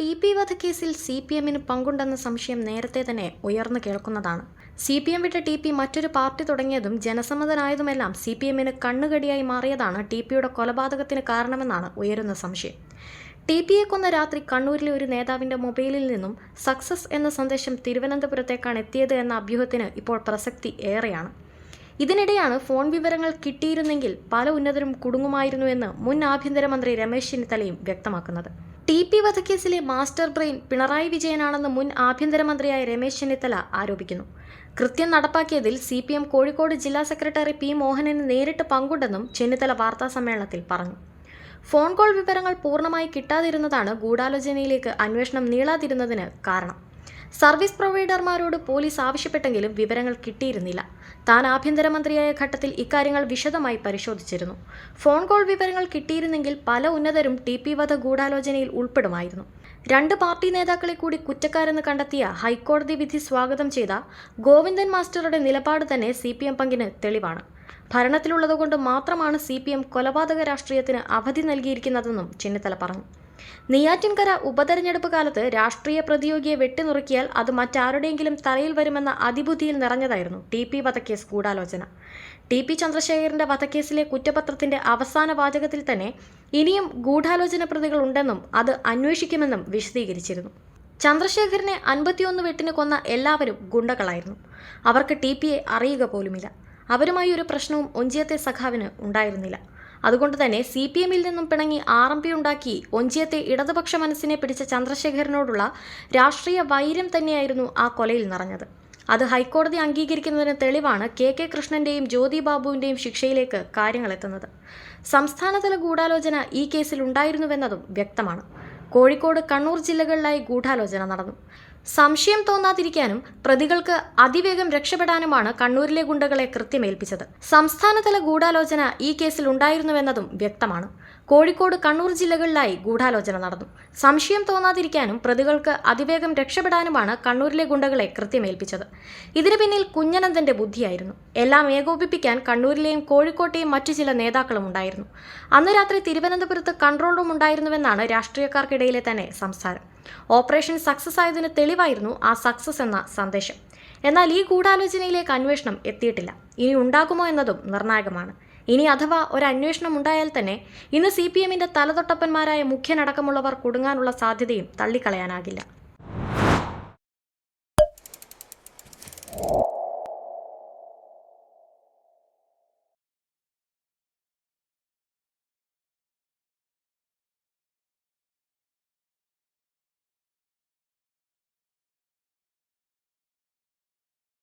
T P വധക്കേസിൽ C P എമ്മിന് പങ്കുണ്ടെന്ന സംശയം നേരത്തെ തന്നെ ഉയർന്നു കേൾക്കുന്നതാണ്. സി പി എം വിട്ട ടി പി മറ്റൊരു പാർട്ടി തുടങ്ങിയതും ജനസമ്മതനായതുമെല്ലാം സി പി എമ്മിന് കണ്ണുകടിയായി മാറിയതാണ് ടി പിയുടെ കൊലപാതകത്തിന് കാരണമെന്നാണ് ഉയരുന്ന സംശയം. ടി പിയെ കൊന്ന രാത്രി കണ്ണൂരിലെ ഒരു നേതാവിന്റെ മൊബൈലിൽ നിന്നും സക്സസ് എന്ന സന്ദേശം തിരുവനന്തപുരത്തേക്കാണ് എത്തിയത് എന്ന അഭ്യൂഹത്തിന് ഇപ്പോൾ പ്രസക്തി ഏറെയാണ്. ഇതിനിടെയാണ് ഫോൺ വിവരങ്ങൾ കിട്ടിയിരുന്നെങ്കിൽ പല ഉന്നതരും കുടുങ്ങുമായിരുന്നുവെന്ന് മുൻ ആഭ്യന്തരമന്ത്രി രമേശ് ചെന്നിത്തലയും വ്യക്തമാക്കുന്നത്. ടി പി വധക്കേസിലെ മാസ്റ്റർ ബ്രെയിൻ പിണറായി വിജയനാണെന്ന് മുൻ ആഭ്യന്തരമന്ത്രിയായ രമേശ് ചെന്നിത്തല ആരോപിക്കുന്നു. കൃത്യം നടപ്പാക്കിയതിൽ സി പി എം കോഴിക്കോട് ജില്ലാ സെക്രട്ടറി പി മോഹനന് നേരിട്ട് പങ്കുണ്ടെന്നും ചെന്നിത്തല വാർത്താസമ്മേളനത്തിൽ പറഞ്ഞു. ഫോൺ കോൾ വിവരങ്ങൾ പൂർണമായി കിട്ടാതിരുന്നതാണ് ഗൂഢാലോചനയിലേക്ക് അന്വേഷണം നീളാതിരുന്നതിന് കാരണം. സർവീസ് പ്രൊവൈഡർമാരോട് പോലീസ് ആവശ്യപ്പെട്ടെങ്കിലും വിവരങ്ങൾ കിട്ടിയിരുന്നില്ല. താൻ ആഭ്യന്തരമന്ത്രിയായ ഘട്ടത്തിൽ ഇക്കാര്യങ്ങൾ വിശദമായി പരിശോധിച്ചിരുന്നു. ഫോൺ കോൾ വിവരങ്ങൾ കിട്ടിയിരുന്നെങ്കിൽ പല ഉന്നതരും ടി പി വധ ഗൂഢാലോചനയിൽ ഉൾപ്പെടുമായിരുന്നു. രണ്ട് പാർട്ടി നേതാക്കളെ കൂടി കുറ്റക്കാരെന്ന് കണ്ടെത്തിയ ഹൈക്കോടതി വിധി സ്വാഗതം ചെയ്ത ഗോവിന്ദൻ മാസ്റ്ററുടെ നിലപാട് തന്നെ സി പി എം പങ്കിന് തെളിവാണ്. ഭരണത്തിലുള്ളതുകൊണ്ട് മാത്രമാണ് സി പി എം കൊലപാതക രാഷ്ട്രീയത്തിന് അവധി നൽകിയിരിക്കുന്നതെന്നും ചെന്നിത്തല പറഞ്ഞു. നെയ്യാറ്റിൻകര ഉപതെരഞ്ഞെടുപ്പ് കാലത്ത് രാഷ്ട്രീയ പ്രതിയോഗിയെ വെട്ടിനുറുക്കിയാൽ അത് മറ്റാരുടെയെങ്കിലും തലയിൽ വരുമെന്ന അതിബുദ്ധിയിൽ നിറഞ്ഞതായിരുന്നു ടി പി വധക്കേസ് ഗൂഢാലോചന. ടി പി ചന്ദ്രശേഖരന്റെ വധക്കേസിലെ കുറ്റപത്രത്തിന്റെ അവസാന വാചകത്തിൽ തന്നെ ഇനിയും ഗൂഢാലോചന പ്രതികൾ ഉണ്ടെന്നും അത് അന്വേഷിക്കുമെന്നും വിശദീകരിച്ചിരുന്നു. ചന്ദ്രശേഖരനെ അൻപത്തിയൊന്ന് വെട്ടിന് കൊന്ന എല്ലാവരും ഗുണ്ടകളായിരുന്നു. അവർക്ക് ടി പിയെ അറിയുക പോലുമില്ല. അവരുമായി ഒരു പ്രശ്നവും ഒഞ്ചിയത്തെ സഖാവിന് ഉണ്ടായിരുന്നില്ല. അതുകൊണ്ട് തന്നെ സി പി എമ്മിൽ നിന്നും പിണങ്ങി ആർ എം പി ഉണ്ടാക്കി ഒഞ്ചിയത്തെ ഇടതുപക്ഷ മനസ്സിനെ പിടിച്ച ചന്ദ്രശേഖരനോടുള്ള രാഷ്ട്രീയ വൈര്യം തന്നെയായിരുന്നു ആ കൊലയിൽ നിറഞ്ഞത്. അത് ഹൈക്കോടതി അംഗീകരിക്കുന്നതിന് തെളിവാണ് കെ കെ കൃഷ്ണന്റെയും ജ്യോതി ബാബുവിന്റെയും ശിക്ഷയിലേക്ക് കാര്യങ്ങളെത്തുന്നത്. സംസ്ഥാനതല ഗൂഢാലോചന ഈ കേസിൽ ഉണ്ടായിരുന്നുവെന്നതും വ്യക്തമാണ്. കോഴിക്കോട് കണ്ണൂർ ജില്ലകളിലായി ഗൂഢാലോചന നടന്നു. സംശയം തോന്നാതിരിക്കാനും പ്രതികൾക്ക് അതിവേഗം രക്ഷപ്പെടാനുമാണ് കണ്ണൂരിലെ ഗുണ്ടകളെ കൃത്യമേൽപ്പിച്ചത്. സംസ്ഥാനതല ഗൂഢാലോചന ഈ കേസിൽ ഉണ്ടായിരുന്നുവെന്നതും വ്യക്തമാണ്. കോഴിക്കോട് കണ്ണൂർ ജില്ലകളിലായി ഗൂഢാലോചന നടന്നു. സംശയം തോന്നാതിരിക്കാനും പ്രതികൾക്ക് അതിവേഗം രക്ഷപ്പെടാനുമാണ് കണ്ണൂരിലെ ഗുണ്ടകളെ കൃത്യമേൽപ്പിച്ചത്. ഇതിനു പിന്നിൽ കുഞ്ഞനന്ദന്റെ ബുദ്ധിയായിരുന്നു. എല്ലാം ഏകോപിപ്പിക്കാൻ കണ്ണൂരിലെയും കോഴിക്കോട്ടെയും മറ്റു ചില നേതാക്കളും ഉണ്ടായിരുന്നു. അന്ന് രാത്രി തിരുവനന്തപുരത്ത് കൺട്രോൾ റൂം ഉണ്ടായിരുന്നുവെന്നാണ് രാഷ്ട്രീയക്കാർക്കിടയിലെ തന്നെ സംസാരം. ഓപ്പറേഷൻ സക്സസ് ആയതിന് തെളിവായിരുന്നു ആ സക്സസ് എന്ന സന്ദേശം. എന്നാൽ ഈ ഗൂഢാലോചനയിലേക്ക് അന്വേഷണം എത്തിയിട്ടില്ല. ഇനി ഉണ്ടാകുമോ എന്നതും നിർണായകമാണ്. ഇനി അഥവാ ഒരു അന്വേഷണം ഉണ്ടായാൽ തന്നെ ഇന്ന് സി പി എമ്മിന്റെ തലതൊട്ടപ്പന്മാരായ മുഖ്യനടക്കമുള്ളവർ കുടുങ്ങാനുള്ള സാധ്യതയും തള്ളിക്കളയാനാകില്ല.